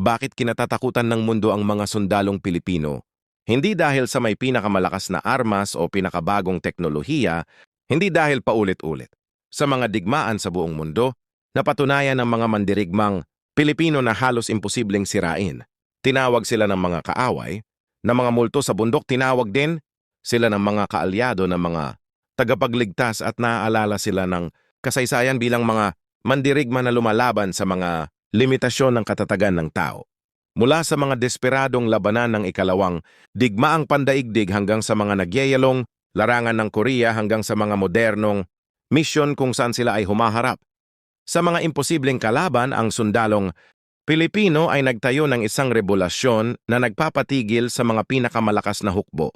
bakit kinatatakutan ng mundo ang mga sundalong Pilipino. Hindi dahil sa may pinakamalakas na armas o pinakabagong teknolohiya, hindi dahil paulit-ulit. Sa mga digmaan sa buong mundo, napatunayan ng mga mandirigmang Pilipino na halos imposibleng sirain. Tinawag sila ng mga kaaway, na mga multo sa bundok tinawag din sila ng mga kaalyado ng mga tagapagligtas at naaalala sila ng kasaysayan bilang mga mandirigma na lumalaban sa mga limitasyon ng katatagan ng tao. Mula sa mga desperadong labanan ng ikalawang digmaang pandaigdig hanggang sa mga nagyayalong larangan ng Korea hanggang sa mga modernong misyon kung saan sila ay humaharap. Sa mga imposibleng kalaban, ang sundalong Pilipino ay nagtayo ng isang rebulasyon na nagpapatigil sa mga pinakamalakas na hukbo.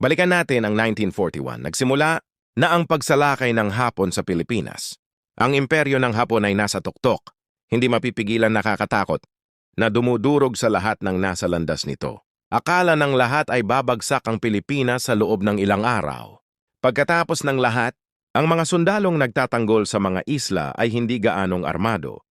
Balikan natin ang 1941. Nagsimula na ang pagsalakay ng Hapon sa Pilipinas. Ang imperyo ng Hapon ay nasa tuktok, hindi mapipigilan nakakatakot, na dumudurog sa lahat ng nasa landas nito. Akala ng lahat ay babagsak ang Pilipinas sa loob ng ilang araw. Pagkatapos ng lahat, ang mga sundalong nagtatanggol sa mga isla ay hindi gaanong armado.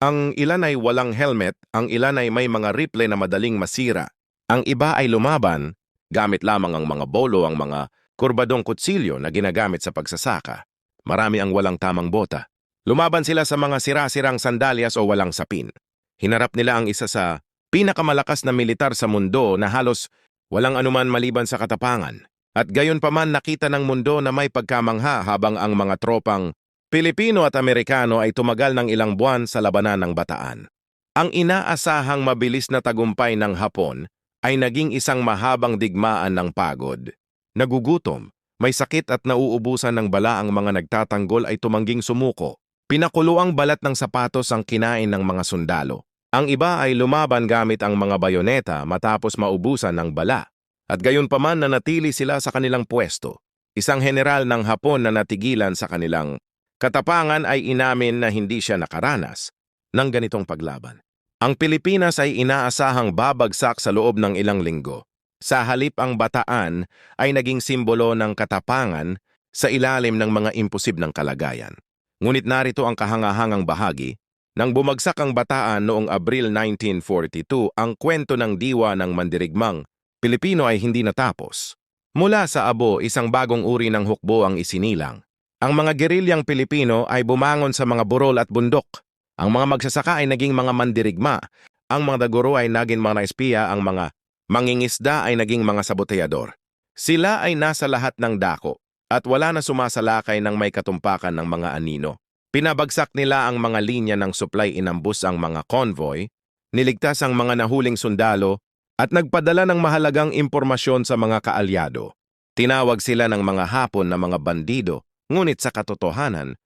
Ang ilan ay walang helmet, ang ilan ay may mga rifle na madaling masira. Ang iba ay lumaban, gamit lamang ang mga bolo, ang mga kurbadong kutsilyo na ginagamit sa pagsasaka. Marami ang walang tamang bota. Lumaban sila sa mga sira-sirang sandalyas o walang sapin. Hinarap nila ang isa sa pinakamalakas na militar sa mundo na halos walang anuman maliban sa katapangan. At gayon pa man nakita ng mundo na may pagkamangha habang ang mga tropang Pilipino at Amerikano ay tumagal ng ilang buwan sa labanan ng bataan. Ang inaasahang mabilis na tagumpay ng Hapon ay naging isang mahabang digmaan ng pagod. Nagugutom, may sakit at nauubusan ng bala ang mga nagtatanggol ay tumangging sumuko. Pinakulo ang balat ng sapatos ang kinain ng mga sundalo. Ang iba ay lumaban gamit ang mga bayoneta matapos maubusan ng bala. At gayon pa man nanatili sila sa kanilang pwesto. Isang general ng Hapon na natigilan sa kanilang Katapangan ay inamin na hindi siya nakaranas ng ganitong paglaban. Ang Pilipinas ay inaasahang babagsak sa loob ng ilang linggo. Sa halip ang bataan ay naging simbolo ng katapangan sa ilalim ng mga imposibleng kalagayan. Ngunit narito ang kahangahangang bahagi. Nang bumagsak ang bataan noong Abril 1942, ang kwento ng diwa ng mandirigmang Pilipino ay hindi natapos. Mula sa abo, isang bagong uri ng hukbo ang isinilang. Ang mga gerilyang Pilipino ay bumangon sa mga burol at bundok. Ang mga magsasaka ay naging mga mandirigma. Ang mga daguro ay naging mga espiya, ang mga mangingisda ay naging mga saboteyador. Sila ay nasa lahat ng dako at wala na sumasalakay ng may katumpakan ng mga anino. Pinabagsak nila ang mga linya ng supply inambus ang mga convoy, niligtas ang mga nahuling sundalo, at nagpadala ng mahalagang impormasyon sa mga kaalyado. Tinawag sila ng mga hapon na mga bandido Ngunit sa katotohanan,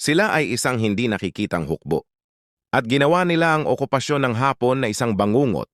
sila ay isang hindi nakikitang hukbo. At ginawa nila ang okupasyon ng hapon na isang bangungot